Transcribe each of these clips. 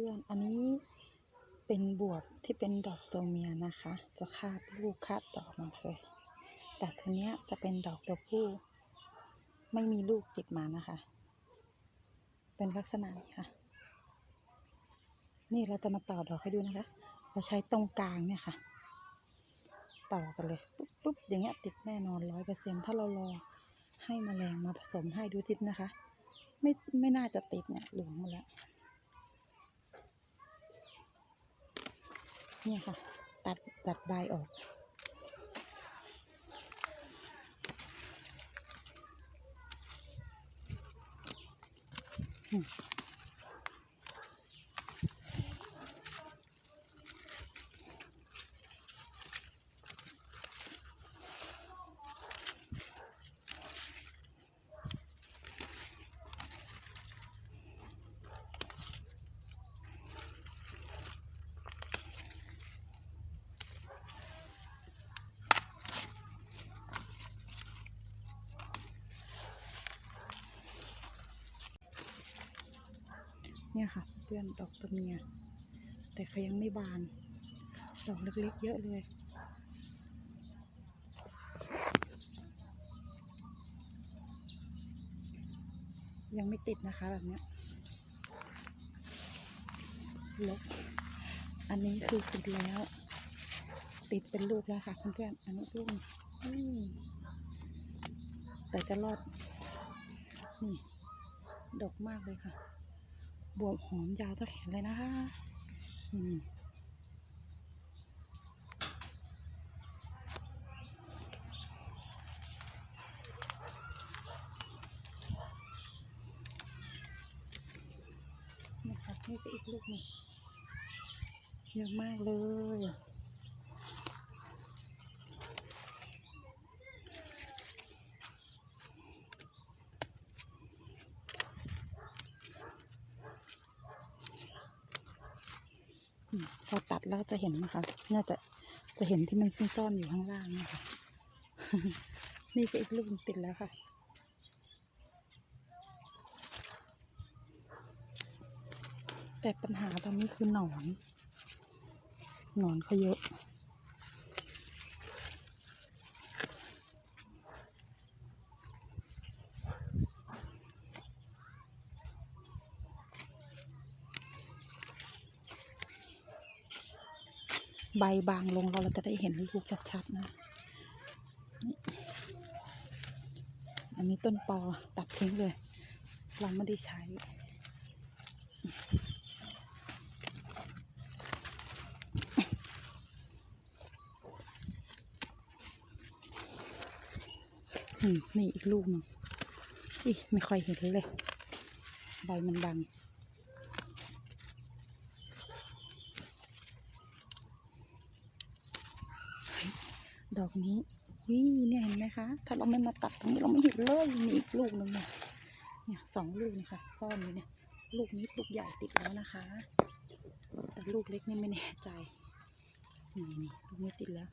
พื่อนๆ อันนี้เป็นบวบที่เป็นดอกตัวเมียนะคะ จะคาบลูกคาบดอกมาเลย แต่ตัวเนี้ยจะเป็นดอกตัวผู้ ไม่มีลูกจิกมานะคะ เป็นลักษณะนี้ค่ะ นี่เราจะมาต่อดอกให้ดูนะคะ เราใช้ตรงกลางเนี่ยค่ะ ต่อกันเลยปุ๊บปุ๊บอย่างเงี้ยติดแน่นอนร้อยเปอร์เซ็นถ้าเรารอให้แมลงมาผสมให้ดูทิศนะคะ ไม่ไม่น่าจะติดเนี่ยหลวมหมดแล้ว เนี่ยค่ะ ตัดตัดใบออกอืม เนี่ยค่ะเพื่อนดอกตัวเมีย แต่เขายังไม่บาน ดอกเล็กๆเยอะเลยยังไม่ติดนะคะแบบเนี้ยลกอันนี้คือติดแล้ว ติดเป็นลูกแล้วค่ะเพื่อนๆอันนี้ลูกแต่จะรอด นี่ ดกมากเลยค่ะ บวบหอมยาวเท่าแขนเลยนะคะอืมนะคะนี่ก็อีกลูกหนึ่งเยอะมากเลย พอตัดแล้วจะเห็นนะคะ น่าจะจะเห็นที่มันซ่อนอยู่ข้างล่างนะคะนี่ก็อีกลูกติดแล้วค่ะ แต่ปัญหาตอนนี้คือหนอน หนอนเขาเยอะ ใบบางลงเราเราจะได้เห็นลูกชัด ๆ นะ อันนี้ต้นปอตัดทิ้งเลย เราไม่ได้ใช้อืมนี่อีกลูกนึงอีไม่ค่อยเห็นเลย ใบมันบัง ดอกนี้วิเนี่ยเห็นไหมคะ ถ้าเราไม่มาตัดตรงนี้เราไม่เห็นเลยมีอีกลูกหนึ่งเนี่ยเนี่ยสองลูกนี่ค่ะซ่อนอยู่เนี่ย ลูกนี้ลูกใหญ่ติดแล้วนะคะ แต่ลูกเล็กนี่ไม่แน่ใจนี่นี่ลูกนี้ติดแล้ว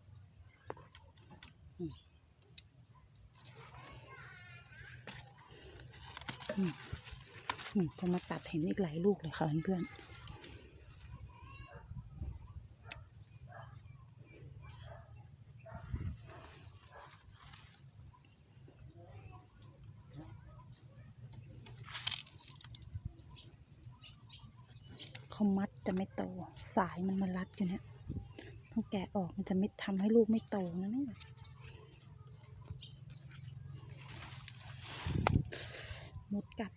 อืมอืมอืมพอมาตัดเห็นอีกหลายลูกเลยค่ะเพื่อนๆ เขามัดจะไม่โต สายมันมารัดอยู่เนี่ยต้องแกะออกมันจะไม่ทำให้ลูกไม่โตนะเนี่ยมดกัด